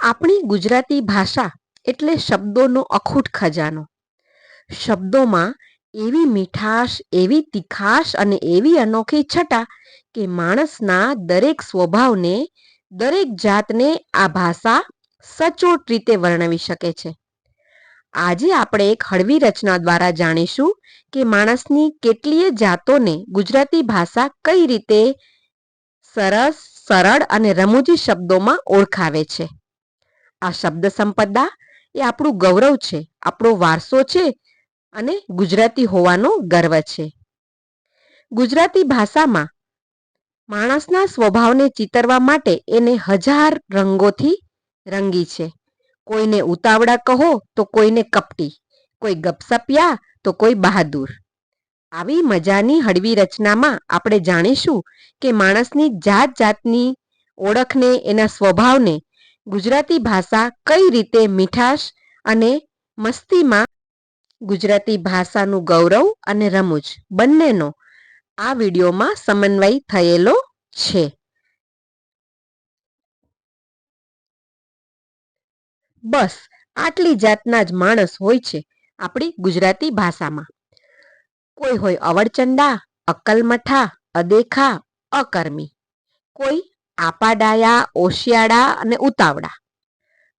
આપણી ગુજરાતી ભાષા એટલે શબ્દોનો અખૂટ ખજાનો. શબ્દોમાં એવી મીઠાશ, એવી તીખાશ અને એવી અનોખી છટા કે માણસના દરેક સ્વભાવને, દરેક જાતને આ ભાષા સચોટ રીતે વર્ણવી શકે છે. આજે આપણે એક હળવી રચના દ્વારા જાણીશું કે માણસની કેટલીય જાતોને ગુજરાતી ભાષા કઈ રીતે સરસ, સરળ અને રમૂજી શબ્દોમાં ઓળખાવે છે. આ શબ્દ સંપદા એ આપણું ગૌરવ છે, આપણો વારસો છે અને ગુજરાતી હોવાનો ગર્વ છે. ગુજરાતી ભાષામાં માણસના સ્વભાવને ચિતરવા માટે એને હજાર રંગોથી રંગી છે. કોઈને ઉતાવળા કહો તો કોઈને કપટી, કોઈ ગપસપિયા તો કોઈ બહાદુર. આવી મજાની હળવી રચનામાં આપણે જાણીશું કે માણસની જાત જાતની ઓળખને, એના સ્વભાવને ગુજરાતી ભાષા કઈ રીતે મીઠાશ અને મસ્તીમાં ગુજરાતી ભાષાનું ગૌરવ અને રમૂજ બંનેનો આ વિડીયોમાં સમન્વય થયેલો છે. બસ, આટલી જાતના જ માણસ હોય છે આપણી ગુજરાતી ભાષામાં. કોઈ હોય અવળચંડા અક્કલમઠા, અદેખા, અકર્મી. કોઈ આપાડાયા, ઓશિયાળા અને ઉતાવળા.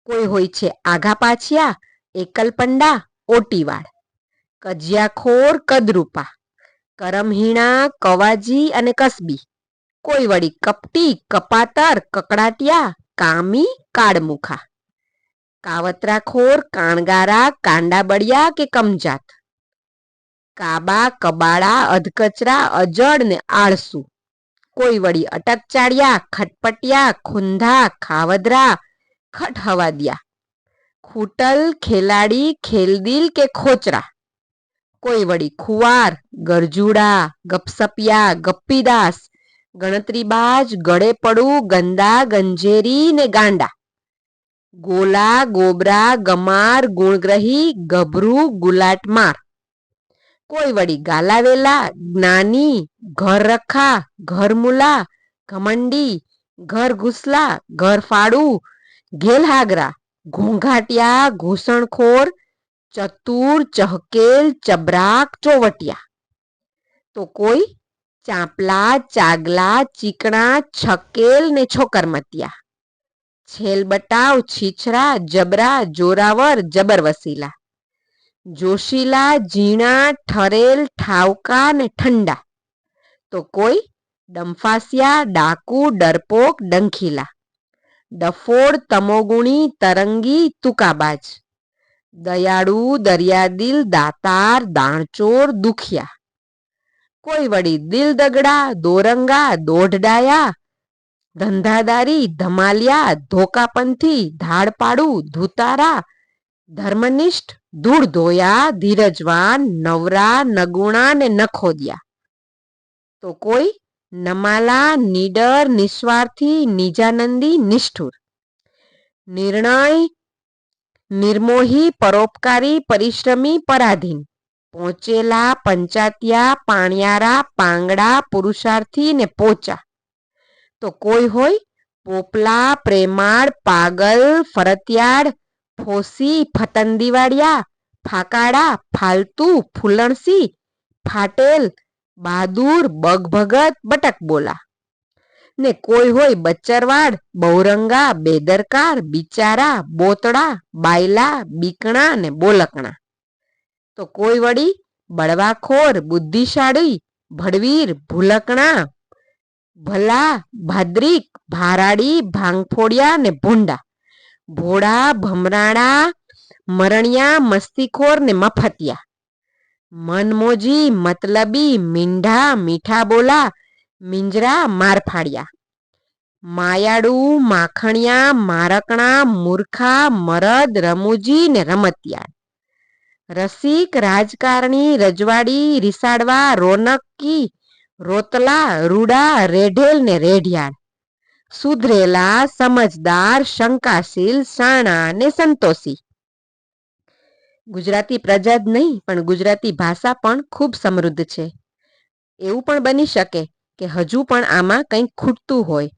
કોઈ હોય છે આઘા પાછિયા એકલપંડા ઓટીવાળ. કજિયાખોર, કદરૂપા. કરમહીણા, કવાજી અને કસબી. કોઈ વળી કપટી, કપાતર, કકડાટિયા, કામી, કાળમુખા. કાવતરાખોર, કાણગારા, કાંડાબળિયા કે કમજાત. કાબા, કબાળા, અધકચરા, અજડ ને આળસુ. કોઈ વળી અટકચાળ્યા ખટપટિયા, ખુંધા, ખાવદરા ખટ હવાદિયા ખૂટલ, ખેલાડી, ખેલદિલ કે ખોચરા? કોઈ વળી ખુવાર, ગરજુડા, ગપસપિયા, ગપ્પીદાસ, ગણતરીબાજ ગળે પડું ગંદા, ગંજેરી ને ગાંડા. ગોલા, ગોબરા, ગમાર, ગુણગ્રહી, ગભરું, ગુલાટમાર. કોઈ વળી ગાલાવેલા, જ્ઞાની, ઘર રખા ઘરમુલા ઘમંડી, ઘર ઘુસલા, ઘર ફાડું ઘેલહાગરા ઘોંઘાટિયા, ઘૂસણખોર, ચતુર, ચહકેલ, ચબરાક, ચોવટિયા. તો કોઈ ચાંપલા, ચાગલા, ચીકણા, છકેલ ને છોકરમતિયા. છેલ બટાવ, છીછરા, જબરા, જોરાવર જબરવસીલા જોશીલા, ઝીણા, ઠરેલ, ઠાવકા ને ઠંડા. તો કોઈ? ડંફાસિયા, ડાકુ, ડરપોક, ડંખીલા. ડફોડ, તમોગુણી, તરંગી, તુકાબાજ. દયાળુ, દરિયાદિલ, દાતાર, દાણચોર, દુખિયા. કોઈ વળી દિલ દગડા દોરંગા, દોઢડાયા, ધંધાદારી, ધમાલિયા, ધોકાપંથી, ધાડપાડું, ધુતારા ધર્મનિષ્ઠ, ધૂળ ધોયા, ધીરજવાન, નવરા, નગુણા ને નખોદિયા. તો કોઈ નમાલા, નીડર, નિસ્વાર્થી, નિજાનંદી, નિષ્ઠુર. નિર્ણય, નિર્મોહી, પરોપકારી, પરિશ્રમી, પરાધીન. પહોંચેલા, પંચાતિયા, પાણિયારા, પાંગડા, પુરુષાર્થી ને પોચા. તો કોઈ હોય પોપલા, પ્રેમાળ, પાગલ, ફરતિયાળ ફોસી, ફતંદીવાડિયા, ફાકાડા, ફાલતુ, ફૂલણસી, ફાટેલ, બહાદુર, બગભગત બટક બોલા ને કોઈ હોય બચ્ચરવાડ, બહુરંગા, બેદરકાર, બિચારા, બોતડા, બાયલા, બીકણા ને બોલકણા. તો કોઈ વળી બળવાખોર, બુદ્ધિશાળી, ભડવીર, ભૂલકણા, ભલા, ભાદ્રિક, ભારાડી, ભાંગફોડિયા ને ભૂંડા. ભોળા, ભમરાણા, મરણિયા, મસ્તીખોર ને મફતિયા. મનમોજી, મતલબી, મીંઢા મીઠા બોલા મિંજરા મારફાડિયા માયાડુ, માખણિયા, મારકણા, મૂર્ખા, મરદ, રમૂજી ને રમતિયાળ. રસિક, રાજકારણી, રજવાડી, રિસાડવા રોનકી રોતલા, રૂડા, રેઢેલ ને રેઢિયાળ. સુધરેલા સમજદાર, શંકાશીલ, શાણા અને સંતોષી. ગુજરાતી પ્રજા જ નહીં, પણ ગુજરાતી ભાષા પણ ખૂબ સમૃદ્ધ છે. એવું પણ બની શકે કે હજુ પણ આમાં કંઈક ખૂટતું હોય.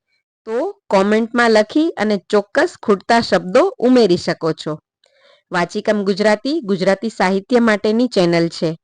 તો કોમેન્ટમાં લખી અને ચોક્કસ ખૂટતા શબ્દો ઉમેરી શકો છો. વાચિકમ ગુજરાતી ગુજરાતી સાહિત્ય માટેની ચેનલ છે.